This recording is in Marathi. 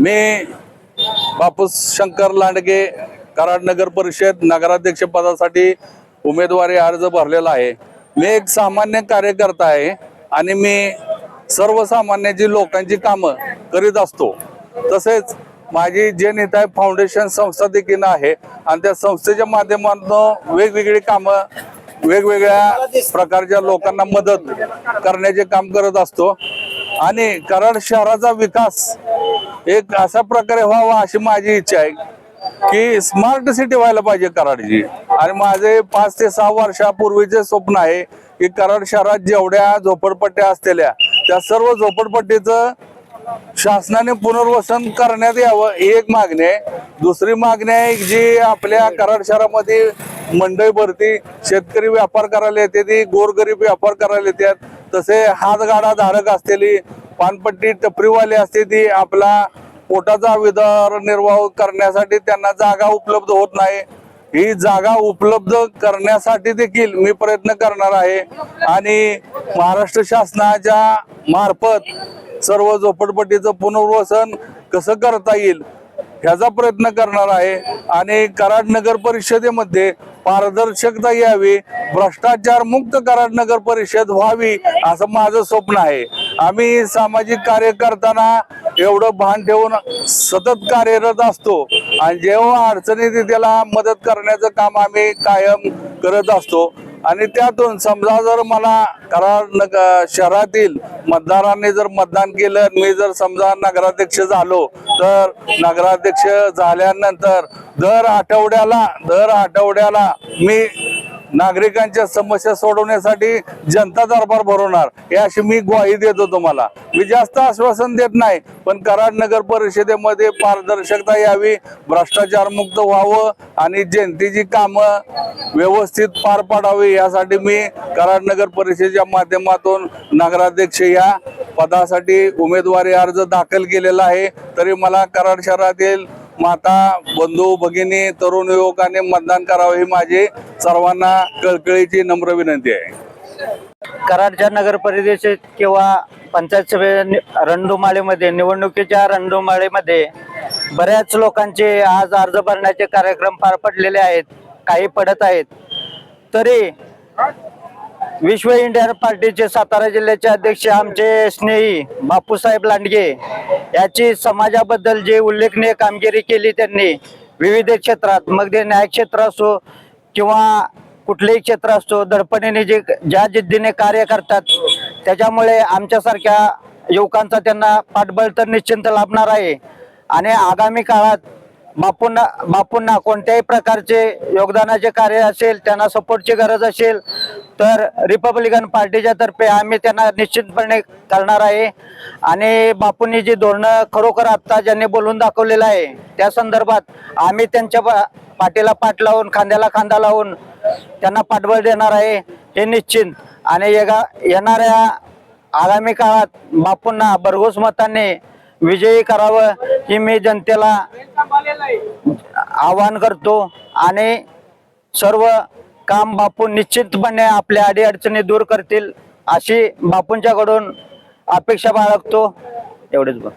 मी बापूस शंकर लांडगे कराड नगर परिषद नगराध्यक्ष पदासाठी उमेदवारी अर्ज भरलेला आहे. मी एक सामान्य कार्यकर्ता आहे आणि मी सर्वसामान्य जी लोकांची कामं करीत असतो. तसेच माझी जे नेता फाउंडेशन संस्था देखील आहे आणि त्या संस्थेच्या माध्यमातून वेगवेगळी कामं वेगवेगळ्या प्रकारच्या लोकांना मदत करण्याचे काम करत असतो. आणि कराड शहराचा विकास एक असा प्रकारे व्हावा अशी माझी इच्छा आहे की स्मार्ट सिटी व्हायला पाहिजे कराडची. आणि माझे पाच ते सहा वर्षापूर्वीचे स्वप्न आहे की कराड शहरात जेवढ्या झोपडपट्ट्या असलेल्या त्या सर्व झोपडपट्टीचं शासनाने पुनर्वसन करण्यात यावं ही एक मागणी आहे. दुसरी मागणी आहे जी आपल्या कराड शहरामध्ये मंडई भरती शेतकरी व्यापार करायला येते ती गोरगरीब व्यापार करायला येतात. तसे हातगाडा धारक असलेली पानपट्टी टपरीवाले असते ती आपला पोटाचा उदरनिर्वाह करण्यासाठी त्यांना जागा उपलब्ध होत नाही. ही जागा उपलब्ध करण्यासाठी देखील मी प्रयत्न करणार आहे. आणि महाराष्ट्र शासनाच्या मार्फत सर्व झोपडपट्टीचं पुनर्वसन कसं करता येईल ह्याचा प्रयत्न करणार आहे. आणि कराड नगर परिषदेमध्ये पारदर्शकता यावी भ्रष्टाचार मुक्त कराड नगर परिषद व्हावी असं माझं स्वप्न आहे. आम्ही सामाजिक कार्य करताना एवढं भान ठेवून सतत कार्यरत असतो. आणि जेव्हा अडचणीत येते त्याला मदत करण्याचं काम आम्ही कायम करत असतो. आणि त्यातून समजा जर मला करार नग शहरातील मतदारांनी जर मतदान केलं मी जर समजा नगराध्यक्ष झालो तर नगराध्यक्ष झाल्यानंतर दर आठवड्याला दर आठवड्याला मी नागरिकांच्या समस्या सोडवण्यासाठी जनता दरबार भरवणार हे अशी मी ग्वाही देतो तुम्हाला. मी जास्त आश्वासन देत नाही पण कराड नगर परिषदेमध्ये पारदर्शकता यावी भ्रष्टाचार मुक्त व्हावं आणि जनतेची कामं व्यवस्थित पार पाडावी यासाठी मी कराड नगर परिषदेच्या माध्यमातून नगराध्यक्ष या पदासाठी उमेदवारी अर्ज दाखल केलेला आहे. तरी मला कराड शहरातील माता बंधू भगिनी तरुण युवकांनी मतदान करावे ही माझी सर्वांना कळकळीची नम्र विनंती आहे. कराडच्या नगर परिषदेत किंवा पंचायत सभे रणधुमाळीमध्ये निवडणुकीच्या रणधुमाळीमध्ये बऱ्याच लोकांचे आज अर्ज भरण्याचे कार्यक्रम पार पडलेले आहेत काही पडत आहेत. तरी विश्व इंडियन पार्टीचे सातारा जिल्ह्याचे अध्यक्ष आमचे स्नेही बापूसाहेब लांडगे याची समाजाबद्दल जे उल्लेखनीय कामगिरी केली त्यांनी विविध क्षेत्रात मग ते न्याय क्षेत्र असो किंवा कुठलेही क्षेत्र असतो दडपणीने जे ज्या जिद्दीने कार्य करतात त्याच्यामुळे आमच्यासारख्या युवकांचा त्यांना पाठबळ तर निश्चिंत लाभणार आहे. आणि आगामी काळात बापूंना बापूंना कोणत्याही प्रकारचे योगदानाचे कार्य असेल त्यांना सपोर्टची गरज असेल तर रिपब्लिकन पार्टीच्या तर्फे आम्ही त्यांना निश्चितपणे करणार आहे. आणि बापूंनी जी धोरणं खरोखर आत्ता ज्यांनी बोलून दाखवलेलं आहे त्या संदर्भात आम्ही त्यांच्या पाठीला पाठ लावून खांद्याला खांदा लावून त्यांना पाठबळ देणार आहे हे निश्चित. आणि येगा येणाऱ्या आगामी काळात बापूंना भरघोस मताने विजयी करावं ही मी जनतेला आवाहन करतो. आणि सर्व काम बापू निश्चितपणे आपल्या अडीअडचणी दूर करतील अशी बापूंच्याकडून अपेक्षा बाळगतो. एवढेच बघ.